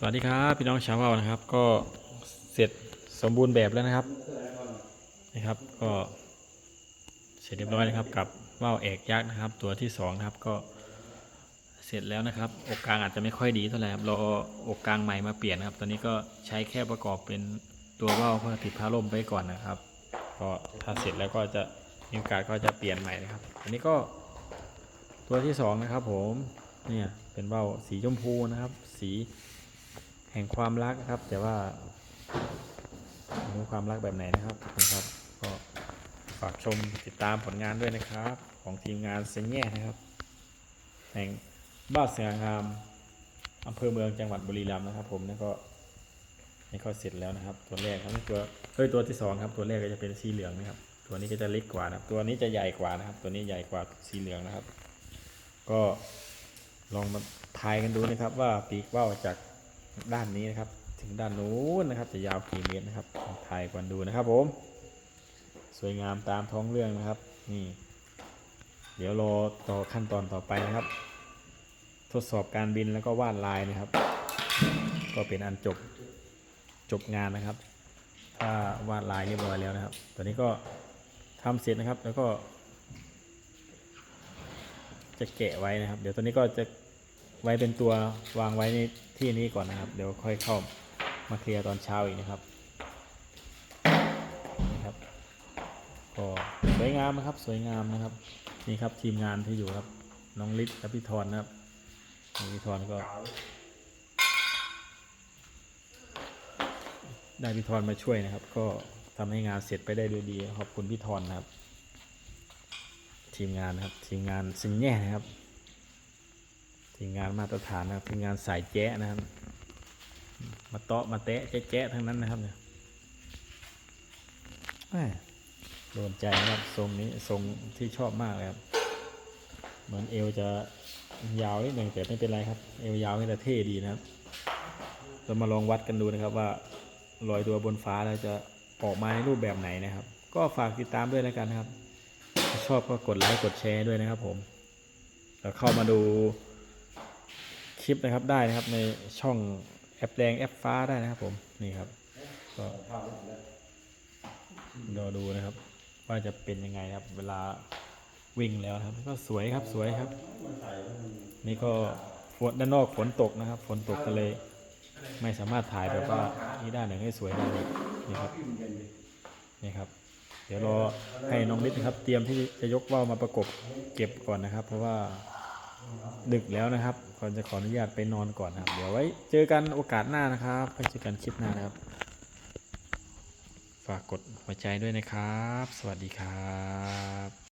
สวัสดีครับพี่น้องชาวว่านะครับ ก็เสร็จสมบูรณ์แบบแล้วนะครับนะครับ ก็เสร็จเรียบร้อยนะครับ กับว่าวเอกยักษ์นะครับ ตัวที่สองนะครับก็เสร็จแล้วนะครับอกกลางอาจจะไม่ค่อยดีเท่าไหร่ครับรออกกลางใหม่มาเปลี่ยนนะครับ ตอนนี้ก็ใช้แค่ประกอบเป็นตัวว่าวเพื่อติดพาร่มไปก่อนนะครับ ก็ถ้าเสร็จแล้วก็จะมีโอกาสก็จะเปลี่ยนใหม่นะครับ อันนี้ก็ตัวที่สองนะครับ ผมเนี่ยเป็นเบ้าสีชมพูนะครับ สี ห่งความรักนะครับ แต่ว่าม่รู้ความรักแบบไหนนะครับนะครับ ก็ฝากชมติดตามผลงานด้วยนะครับ ของทีมงานเซนแย่นะครับ แห่งบ้านเสืองามอำเภอเมืองจังหวัดบุรีรัมย์นะครับ ผมแล้วก็นี่ก็เสร็จแล้วนะครับ ตัวแรกครับตัวเอ้ยตัวที่สองครับ ตัวแรกก็จะเป็นสีเหลืองนะครับ ตัวนี้ก็จะเล็กกว่านะครับ ตัวนี้จะใหญ่กว่านะครับ ตัวนี้ใหญ่กว่าสีเหลืองนะครับ ก็ลองมาทายกันดูนะครับ ว่าปีกว่าวจาก ด้านนี้นะครับ ถึงด้านนู้นนะครับ จะยาวกี่เมตรนะครับลองทายกันดูนะครับผม สวยงามตามท้องเรื่องนะครับ นี่ เดี๋ยวรอต่อขั้นตอนต่อไปนะครับ ทดสอบการบินแล้วก็วาดลายนะครับ ก็เป็นอันจบจบงานนะครับ ถ้าวาดลายเรียบร้อยแล้วนะครับ ตอนนี้ก็ทำเสร็จนะครับแล้วก็ จะแกะไว้นะครับ เดี๋ยวตัวนี้ก็จะ ไว้เป็นตัววางไว้ในที่นี้ก่อนนะครับ เดี๋ยวค่อยเข้ามาเคลียร์ตอนเช้าอีกนะครับนี่ครับก็สวยงามนะครับ สวยงามนะครับ นี่ครับทีมงานที่อยู่ครับ น้องฤทธิ์กับพี่ธรนะครับนี่พี่ธรก็ ได้พี่ธรมาช่วยนะครับ ก็ทำให้งานเสร็จไปได้ด้วยดีขอบคุณพี่ธรนะครับ ทีมงานนะครับ ทีมงานซิงแย่นะครับ ทีมงานมาตรฐานนะครับทีมงานสายแจ๊ะนะครับ มาเตาะมาเตะแจ๊ะแจ๊ะทั้งนั้นนะครับเนี่ยโดนใจนะครับทรงนี้ทรงที่ชอบมากเลยครับเหมือนเอวจะยาวนิดหนึ่งแต่ไม่เป็นไรครับ เอวยาวนี่แต่เท่ดีนะครับเรามาลองวัดกันดูนะครับว่าลอยตัวบนฟ้าแล้วจะออกมาในรูปแบบไหนนะครับ ก็ฝากติดตามด้วยแล้วกันนะครับ ชอบก็กดไลค์กดแชร์ด้วยนะครับผมแล้วเข้ามาดู ลิปนะครับได้นะครับในช่องแอปแดงแอปฟ้าได้นะครับผมนี่ครับก็รอดูนะครับ ว่าจะเป็นยังไงครับ เวลาวิ่งแล้วนะครับ ก็สวยครับสวยครับ นี่ก็ฝนด้านนอกฝนตกนะครับ ฝนตกก็เลยไม่สามารถถ่ายแบบว่านี่ได้หนึ่งให้สวยได้เลยนี่ครับนี่ครับ เดี๋ยวรอให้น้องนิดนะครับ เตรียมที่จะยกว่าวมาประกบเก็บก่อนนะครับ เพราะว่า ดึกแล้วนะครับก่อนจะขออนุญาตไปนอนก่อนนะครับ เดี๋ยวไว้เจอกันโอกาสหน้านะครับไว้เจอกันคลิปหน้านะครับ ฝากกดหัวใจด้วยนะครับ สวัสดีครับ